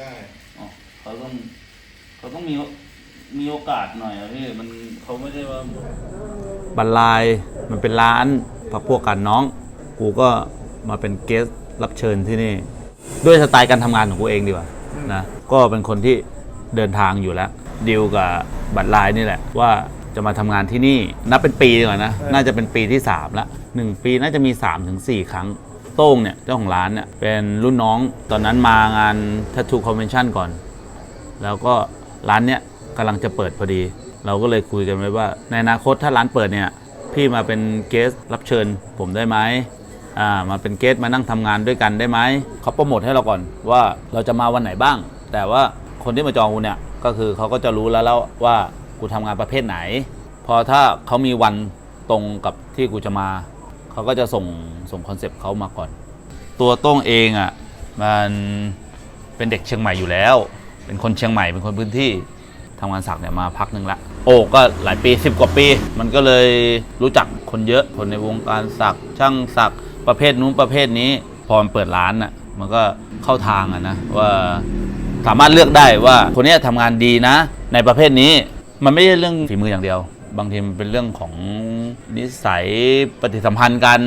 ได้อ๋อเขาต้องเขาต้องมีมีโอกาสหน่อยอะพี่มันเขาไม่ได้ว่าบรรลายมันเป็นร้านพักพวกกันน้อง กูก็มาเป็นเกสรับเชิญที่นี่ ด้วยสไตล์การทำงานของกูเองดีกว่านะก็เป็นคนที่เดินทางอยู่แล้วดีลกับบัตรลายนี่แหละว่าจะมาทำงานที่นี่นับเป็นปีดีกว่านะ น่าจะเป็นปีที่3ละหนึ่งปีน่าจะมี3-4ครั้ง โต้งเนี่ยเจ้าของร้านเนี่ยเป็นรุ่นน้องตอนนั้นมางาน Tattoo Convention ก่อน แล้วก็ร้านเนี้ยกำลังจะเปิดพอดี เราก็เลยคุยกันไว้ว่า ในอนาคตถ้าร้านเปิดเนี่ยพี่มาเป็นเกสรับเชิญผมได้ไหมอ่ามาเป็นเกสมานั่งทำงานด้วยกันได้ไหมเขาโปรโมทให้เราก่อนว่าเราจะมาวันไหนบ้าง แต่ว่าคนที่มาจองกูเนี่ยก็คือเขาก็จะรู้แล้วแล้วว่ากูทำงานประเภทไหน พอถ้าเขามีวันตรงกับที่กูจะมา เขาก็จะส่งส่งคอนเซปต์เขามาก่อน ตัวโต้งเองอะมันเป็นเด็กเชียงใหม่อยู่แล้ว เป็นคนเชียงใหม่เป็นคนพื้นที่ทำงานสักเนี่ยมาพักหนึ่งละโอ้ก็หลายปี 10 กว่าปี มันก็เลยรู้จักคนเยอะคนในวงการสักช่างสักประเภทนู้นประเภทนี้ พอมันเปิดร้านอะมันก็เข้าทางอะนะว่าสามารถเลือกได้ว่าคนนี้ยทำงานดีนะ ในประเภทนี้มันไม่ใช่เรื่องฝีมืออย่างเดียว บางทีมันเป็นเรื่องของ นิสัยปฏิสัมพันธ์กัน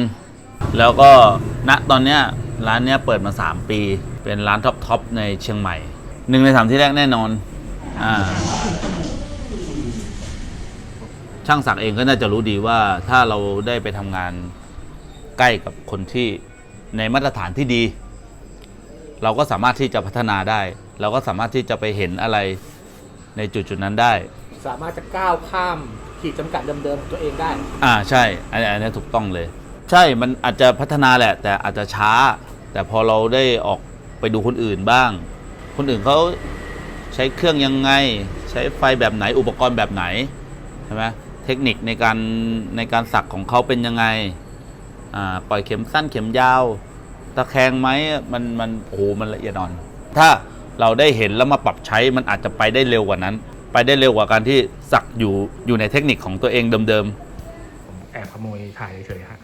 แล้วก็ณตอนเนี้ยร้านเนี้ยเปิดมา 3 ปี เป็นร้านท็อปทอปในเชียงใหม่หนึ่งในสามที่แรกแน่นอนอ่าช่างศักดิ์เองก็น่าจะรู้ดีว่าถ้าเราได้ไปทำงานใกล้กับคนที่ในมาตรฐานที่ดี เราก็สามารถที่จะพัฒนาได้ เราก็สามารถที่จะไปเห็นอะไรในจุดจุดนั้นได้ สามารถจะก้าวข้าม ขีดจำกัดเดิมๆของตัวเองได้ อ่าใช่อันนี้อันนี้ถูกต้องเลย ใช่มันอาจจะพัฒนาแหละ แต่อาจจะช้า แต่พอเราได้ออกไปดูคนอื่นบ้าง คนอื่นเขาใช้เครื่องยังไง ใช้ไฟแบบไหนอุปกรณ์แบบไหนใช่ไหมเทคนิคในการในการสักของเขาเป็นยังไงอ่าปล่อยเข็มสั้นเข็มยาว ตะแคงไหมมันมันโอ้โหมันละเอียดอ่อน ถ้าเราได้เห็นแล้วมาปรับใช้มันอาจจะไปได้เร็วกว่านั้น ไปได้เร็วกว่าการที่สักอยู่อยู่ในเทคนิคของตัวเองเดิมๆผมแอบขโมยถ่ายเฉยๆฮะ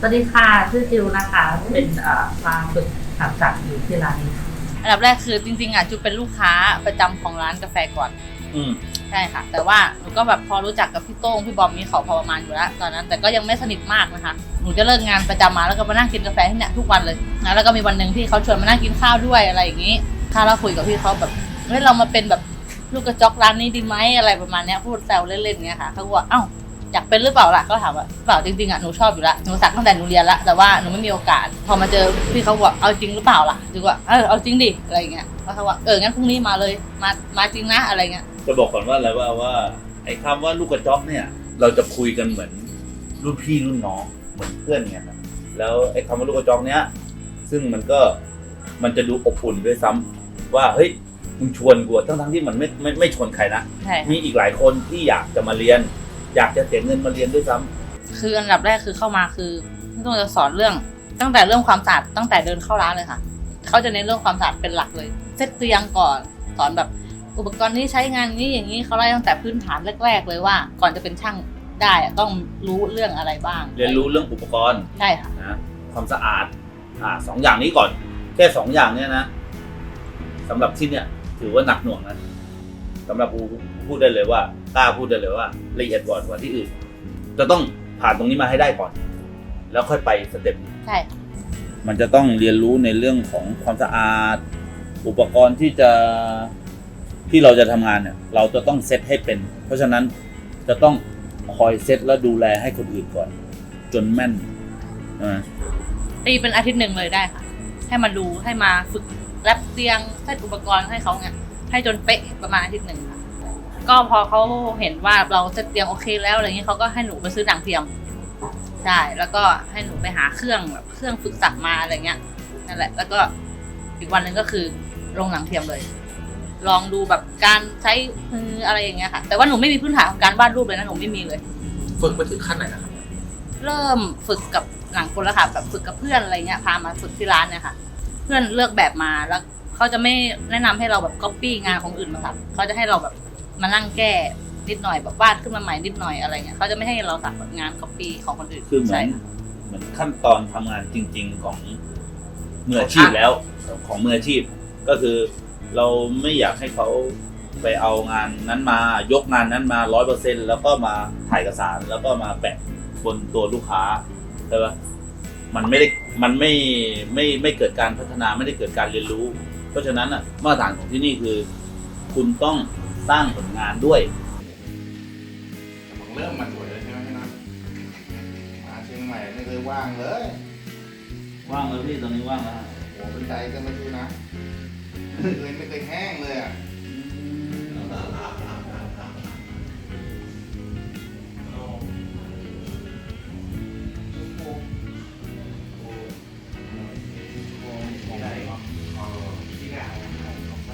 สวัสดีค่ะชื่อจิวนะคะ เป็นเอ่อมาฝึกหัดจักอยู่ที่ร้านนี้ค่ะ อันดับแรกคือจริงๆอะจูเป็นลูกค้าประจำของร้านกาแฟก่อน อืม ใช่ค่ะ แต่ว่าหนูก็แบบพอรู้จักกับพี่โต้งพี่บอมนี่เขาพอประมาณอยู่แล้วตอนนั้น แต่ก็ยังไม่สนิทมากนะคะ หนูจะเลิกงานประจำมาแล้วก็มานั่งกินกาแฟที่เนี่ยทุกวันเลยนะแล้วก็มีวันหนึ่งที่เขาชวนมานั่งกินข้าวด้วยอะไรอย่างนี้ข้าวเราคุยกับพี่เขาแบบเฮ้ยเรามาเป็นแบบลูกกระจอกร้านนี้ดีไหมอะไรประมาณเนี้ยพูดแซวเล่นๆเงี้ยค่ะเขาก็บอกเอ้า อยากเป็นหรือเปล่าล่ะก็ถามว่าเปล่าจริงๆอะหนูชอบอยู่แล้วหนูสักตั้งแต่หนูเรียนละแต่ว่าหนูไม่มีโอกาส พอมาเจอพี่เขาบอกเอาจริงหรือเปล่าล่ะจูก็เออเอาจริงดิอะไรอย่างเงี้ยแล้วเขาว่าเอองั้นพรุ่งนี้มาเลยมามาจริงนะอะไรเงี้ยจะบอกก่อนว่าอะไรว่าว่าไอ้คำว่าลูกกระจอกเนี่ย เราจะคุยกันเหมือนรุ่นพี่รุ่นน้องเหมือนเพื่อนเนี่ยครับแล้วไอ้คำว่าลูกกระจอกเนี้ยซึ่งมันก็มันจะดูอบอุ่นด้วยซ้ำว่าเฮ้ยมึงชวนกูอะทั้งทั้งๆที่มันไม่ไม่ไม่ชวนใครนะใช่มีอีกหลายคนที่อยากจะมาเรียน อยากจะเสียเงินมาเรียนด้วยซ้ำคืออันดับแรกคือเข้ามาคือพี่ต้องจะสอนเรื่อง ตั้งแต่เรื่องความสะอาดตั้งแต่เดินเข้าร้านเลยค่ะเขาจะเน้นเรื่องความสะอาดเป็นหลักเลยเซตเตียงก่อนสอนแบบอุปกรณ์ที่ใช้งานนี้อย่างนี้เขาไล่ตั้งแต่พื้นฐานแรก ๆ เลยว่า ก่อนจะเป็นช่างได้อะต้องรู้เรื่องอะไรบ้างเรียนรู้เรื่องอุปกรณ์ใช่ค่ะนะความสะอาดอ่าสองอย่างนี้ก่อน แค่สองอย่างเนี้ยนะสำหรับที่เนี่ยถือว่าหนักหน่วงนะ สำหรับกูพูดได้เลยว่ากล้าพูดได้เลยว่าละเอียดกว่ากว่าที่อื่น จะต้องผ่านตรงนี้มาให้ได้ก่อน แล้วค่อยไปสเต็ปนี้ใช่ค่ะมันจะต้องเรียนรู้ในเรื่องของความสะอาด อุปกรณ์ที่จะที่เราจะทำงานเนี่ย เราจะต้องเซตให้เป็น เพราะฉะนั้นจะต้องคอยเซตและดูแลให้คนอื่นก่อน จนแม่นอ่า ตีเป็นอาทิตย์หนึ่งเลยได้ค่ะ ให้มาดูให้มาฝึกแรปเตียงเซตอุปกรณ์ให้เขาเนี่ย ให้จนเป๊ะประมาณอาทิตย์หนึ่งค่ะก็พอเขาเห็นว่าเราเซตเตียงโอเคแล้วอะไรเงี้ยเขาก็ให้หนูไปซื้อหนังเทียมใช่แล้วก็ให้หนูไปหาเครื่องแบบเครื่องฝึกสักมาอะไรเงี้ยนั่นแหละ แล้วก็อีกวันหนึ่งก็คือลงหนังเทียมเลย ลองดูแบบการใช้มืออะไรอย่างเงี้ยค่ะ แต่ว่าหนูไม่มีพื้นฐานของการวาดรูปเลยนะหนูไม่มีเลย ฝึกมาถึงขั้นไหนนะครับเริ่มฝึกกับหลังคนละค่ะแบบฝึกกับเพื่อนอะไรเงี้ยพามาฝึกที่ร้านเนี่ยค่ะ เพื่อนเลือกแบบมาแล้ว เขาจะไม่แนะนำให้เราแบบก๊อปปี้งานของอื่นมาสักเขาจะให้เราแบบมานั่งแก้นิดหน่อยแบบวาดขึ้นมาใหม่นิดหน่อยอะไรเงี้ยเขาจะไม่ให้เราสักงาน copy ของคนอื่นคือเหมือใช่นค่ะเหมือนขั้นตอนทำงานจริง ๆของมืออาชีพแล้วของมืออาชีพก็คือเราไม่อยากให้เขาไปเอางานนั้นมายกงานนั้นมาร้อยเปอร์เซ็นแล้วก็มาถ่ายเอกสารแล้วก็มาแปะบนตัวลูกค้าใช่ปะมันไม่ได้มันไม่ไม่ไม่เกิดการพัฒนาไม่ได้เกิดการเรียนรู้ เพราะฉะนั้นอะมาตรฐานของที่นี่คือ คุณต้องสร้างผลงานด้วยผมเริ่มมาสวยเลยใช่ไหมพี่นัทมาเชียงใหม่ไม่เคยว่างเลยว่างแล้วพี่ตอนนี้ว่างแล้วหัวเป็นใจก็ไม่รู้นะไม่เคยไม่เคยแห้งเลยอะ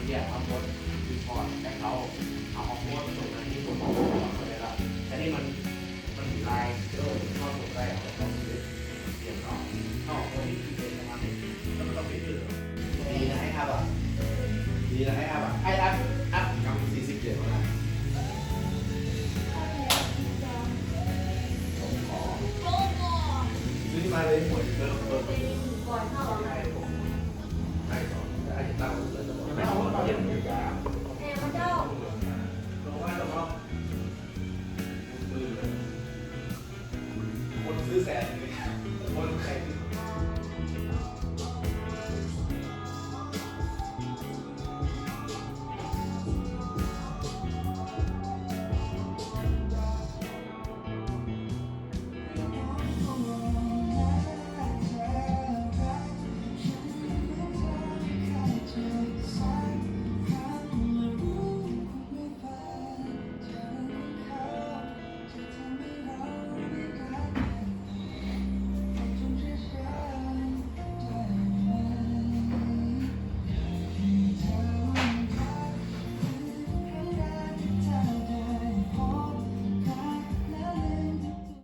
เรียกเำาโดรีพอร์ตให้เขาเอาเอาโค้ดส่งมาที่ผลุ่มของเขาเลยละแต่นี่มันมันลายโลกเข้าสู่ได้เราต้องเรียนเรียนต่อเข้าโค้ดที่เป็นประมาณนี้แล้วมันต้องไปเรื่อดีนะให้ครับอะดีนะให้ครับอะ